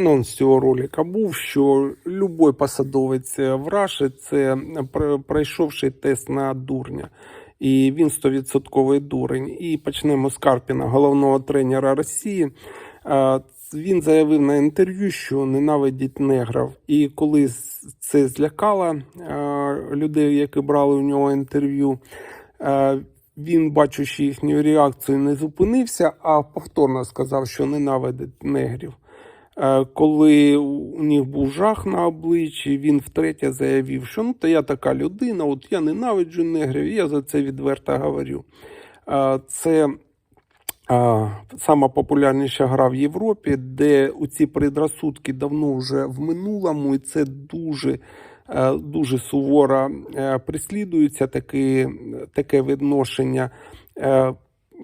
анонс цього ролика був, що любой посадовець в Раші це пр- пройшовший тест на дурня. І він 100% дурень. І почнемо з Карпіна, головного тренера Росії. Е, Він заявив на інтерв'ю, що ненавидить негрів. І коли це злякало е, людей, які брали у нього інтерв'ю, е, він, бачучи їхню реакцію, не зупинився, а повторно сказав, що ненавидить негрів. Е, Коли у них був жах на обличчі, він втретє заявив, що ну то я така людина, от я ненавиджу негрів, я за це відверто говорю. Е, Це а, сама популярніша гра в Європі, де у ці предрассудки давно вже в минулому, і це дуже, е, дуже суворо е, прислідується таке, таке відношення.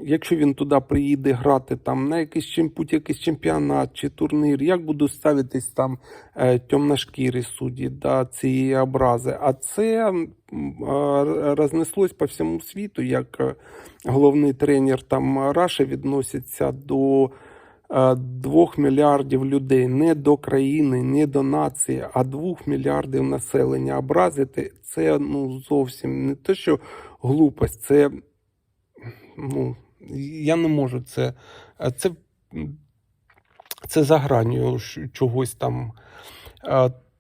Якщо він туди приїде грати там на якийсь чим- будь-якийсь чемпіонат чи турнір, як будуть ставитись там е, темношкірі судді до цієї образи? А це рознеслось по всьому світу, як е, головний тренер там Раші відноситься до е, двох мільярдів людей, не до країни, не до нації, а двох мільярдів населення. Образити це ну зовсім не те, що глупость, це ну, я не можу це. е, Це, це за гранню чогось там.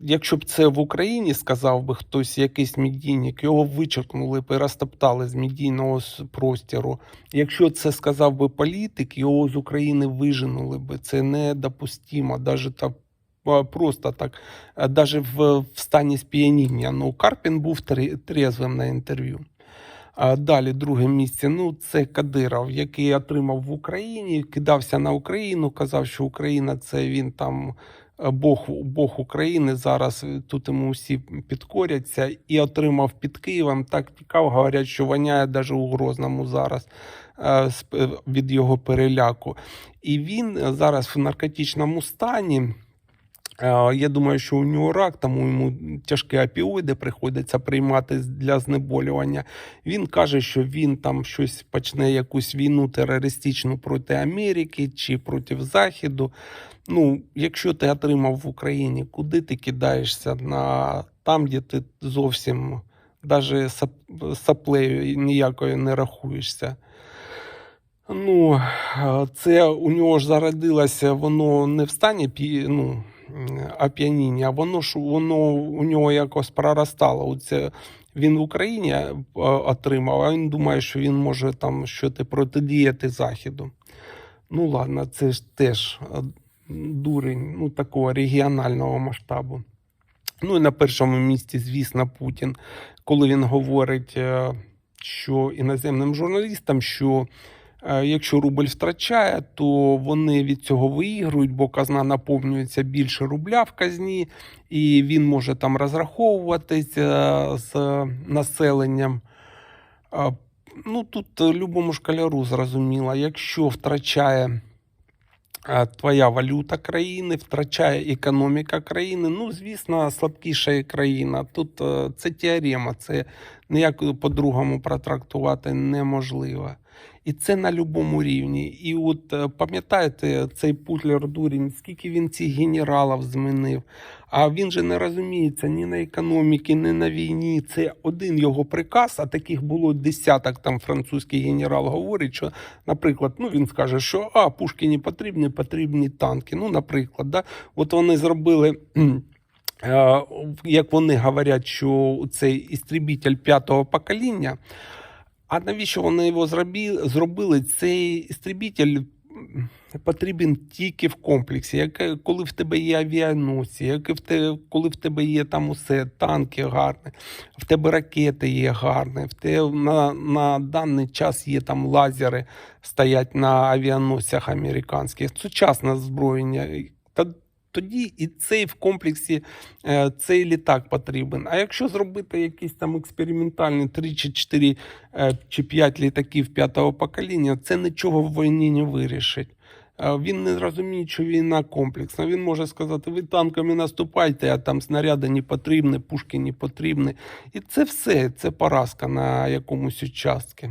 Якщо б це в Україні сказав би хтось, якийсь медійник, його вичеркнули б і розтоптали з медійного простору. Якщо це сказав би політик, його з України виженули би. Це недопустимо, навіть та просто так, навіть в, в стані сп'яніння. Ну, Карпін був тре- трезвим на інтерв'ю. Далі друге місце. Ну, це Кадиров, який отримав в Україні, кидався на Україну, казав, що Україна це він там е, Бог, Бог України. Зараз е, тут йому всі підкоряться і отримав під Києвом. Так тікав, говорять, що воняє навіть у Грозному зараз е, від його переляку. І він зараз в наркотичному стані. Е, Я думаю, що у нього рак, тому йому тяжкі опіоїди приходиться приймати для знеболювання. Він каже, що він там щось почне якусь війну терористичну проти Америки чи проти Заходу. Ну, якщо ти отримав в Україні, куди ти кидаєшся на там, де ти зовсім навіть саплею ніякою не рахуєшся. Ну, е, це у нього ж зародилося, воно не в стані ну, оп'яніння, воно ж воно у нього якось проростало. Оце він в Україні е, отримав, а він думає, що він може там щось протидіяти Західу. Ну ладно, це ж теж е, дурень ну, такого регіонального масштабу. Ну і на першому місці, звісно, Путін, коли він говорить, е, що іноземним журналістам, що якщо рубль втрачає, то вони від цього виігрують, бо казна наповнюється більше рубля в казні, і він може там розраховуватися з населенням. Е, Ну тут е, любому шкаляру зрозуміло, якщо втрачає е, твоя валюта країни, втрачає економіка країни. Ну, звісно, слабкіша країна. Тут е, це теорема, це ніяк по-другому протрактувати неможливо. І це на будь-якому рівні. І от е, пам'ятаєте, цей Путлер Дурін, скільки він цих генералів змінив. А він же не розуміється ні на економіці, ні на війні. Це один його приказ, а таких було десяток. Там французький генерал говорить, що, наприклад, ну він скаже, що а пушки не потрібні, потрібні танки. Ну, наприклад, да? от вони зробили. е, Як вони говорять, що цей істребітель п'ятого покоління. А навіщо вони його зробили? Цей істребітель потрібен тільки в комплексі. Як, коли в тебе є авіаносці, як в те, коли в тебе є там усе, танки гарні, в тебе ракети є гарні, в тебе на, на даний час є там лазери, стоять на авіаносцях американських. Сучасне озброєння. Та тоді і цей в комплексі е, цей літак потрібен. А якщо зробити якісь там експериментальні 3 чи 4 е, чи 5 літаків п'ятого покоління, це нічого в війні не вирішить. Е, Він не розуміє, що війна комплексна. Він може сказати: ви танками наступайте, а там снаряди не потрібні, пушки не потрібні. І це все, це поразка на якомусь участку.